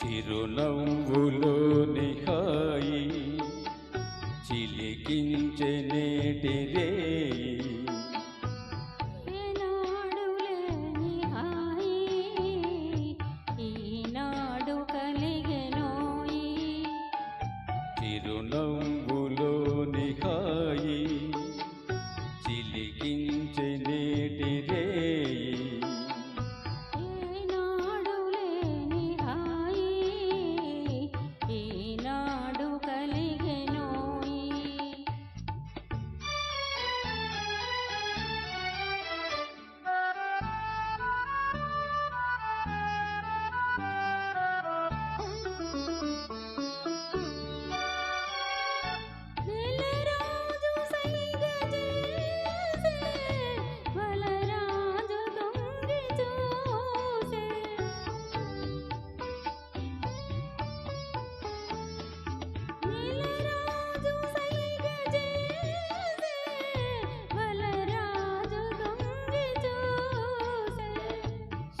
చిరునవ్వులో నిహాయి చిలికించే నేటి రేయి. చిరునవ్వులో నిహాయి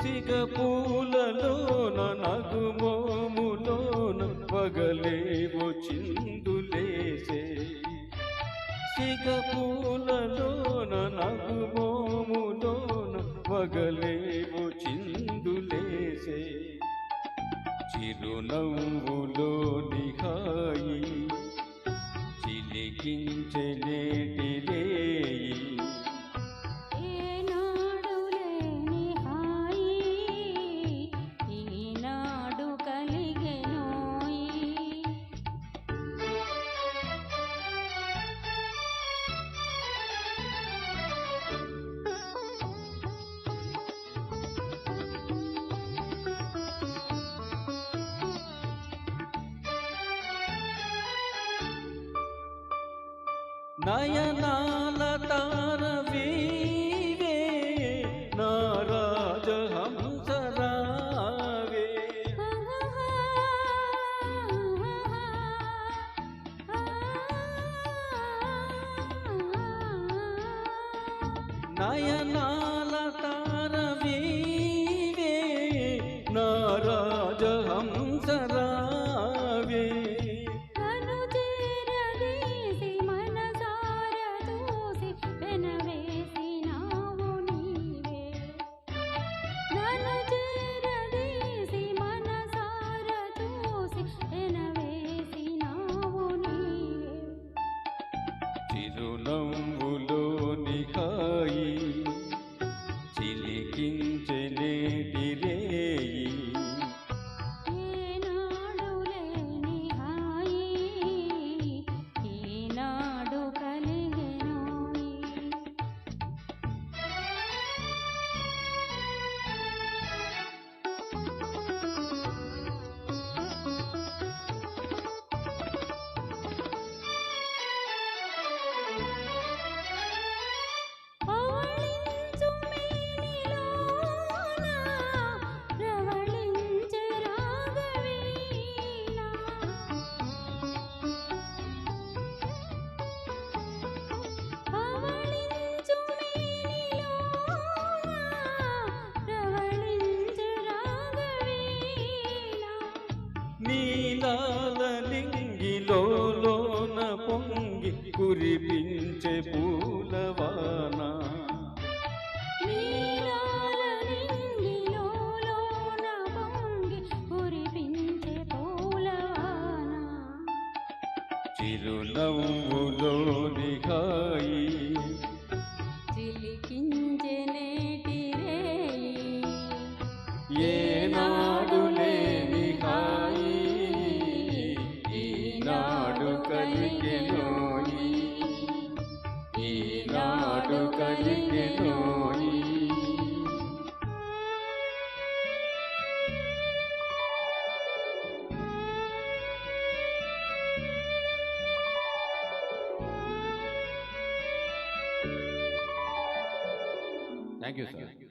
సిగపూలలోన నగుమోములోన పగలేవో చిందులేసే సిగపూలలోన నగుమోములోన పగలేవో చిందులేసే చిరునవ్వులో నిహాయి చిలికించలేటిలేయి నయనాల తారవీవే నారాజ హంసరావే. నయనా నీలాలింగిలోన పొంగి కురిపించే పూలవాన. చిరునవ్వులోని కాయి చిలికించ Thank you, sir.